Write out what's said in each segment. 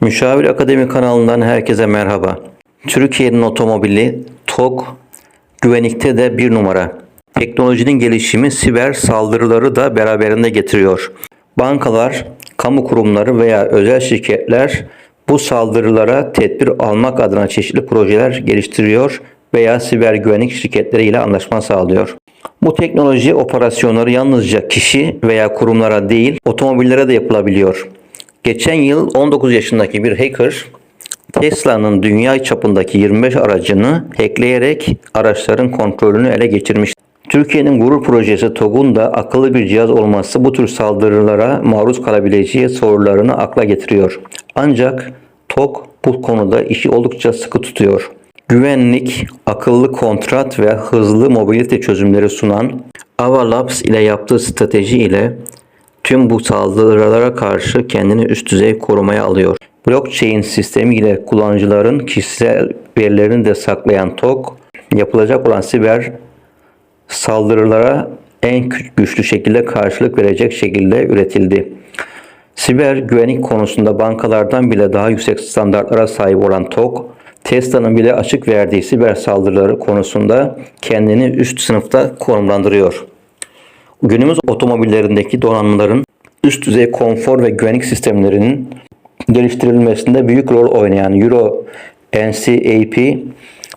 Müşavir Akademi kanalından herkese merhaba. Türkiye'nin otomobili TOG güvenlikte de bir numara. Teknolojinin gelişimi siber saldırıları da beraberinde getiriyor. Bankalar, kamu kurumları veya özel şirketler bu saldırılara tedbir almak adına çeşitli projeler geliştiriyor veya siber güvenlik şirketleriyle anlaşma sağlıyor. Bu teknoloji operasyonları yalnızca kişi veya kurumlara değil, otomobillere de yapılabiliyor. Geçen yıl 19 yaşındaki bir hacker Tesla'nın dünya çapındaki 25 aracını hackleyerek araçların kontrolünü ele geçirmiş. Türkiye'nin gurur projesi TOG'un da akıllı bir cihaz olması bu tür saldırılara maruz kalabileceği sorularını akla getiriyor. Ancak TOG bu konuda işi oldukça sıkı tutuyor. Güvenlik, akıllı kontrat ve hızlı mobilite çözümleri sunan Ava Labs ile yaptığı strateji ile tüm bu saldırılara karşı kendini üst düzey korumaya alıyor. Blockchain sistemi ile kullanıcıların kişisel verilerini de saklayan TOG, yapılacak olan siber saldırılara en güçlü şekilde karşılık verecek şekilde üretildi. Siber güvenlik konusunda bankalardan bile daha yüksek standartlara sahip olan TOG, Tesla'nın bile açık verdiği siber saldırıları konusunda kendini üst sınıfta konumlandırıyor. Günümüz otomobillerindeki donanımların üst düzey konfor ve güvenlik sistemlerinin geliştirilmesinde büyük rol oynayan Euro NCAP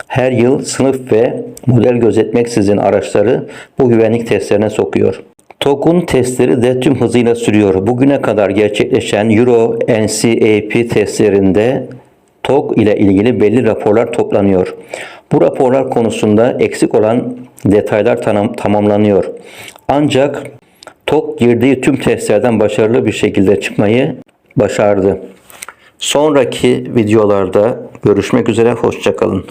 her yıl sınıf ve model gözetmeksizin araçları bu güvenlik testlerine sokuyor. TOG'un testleri de tüm hızıyla sürüyor. Bugüne kadar gerçekleşen Euro NCAP testlerinde TOG ile ilgili belli raporlar toplanıyor. Bu raporlar konusunda eksik olan detaylar tanım, tamamlanıyor. Ancak TOG girdiği tüm testlerden başarılı bir şekilde çıkmayı başardı. Sonraki videolarda görüşmek üzere, hoşçakalın.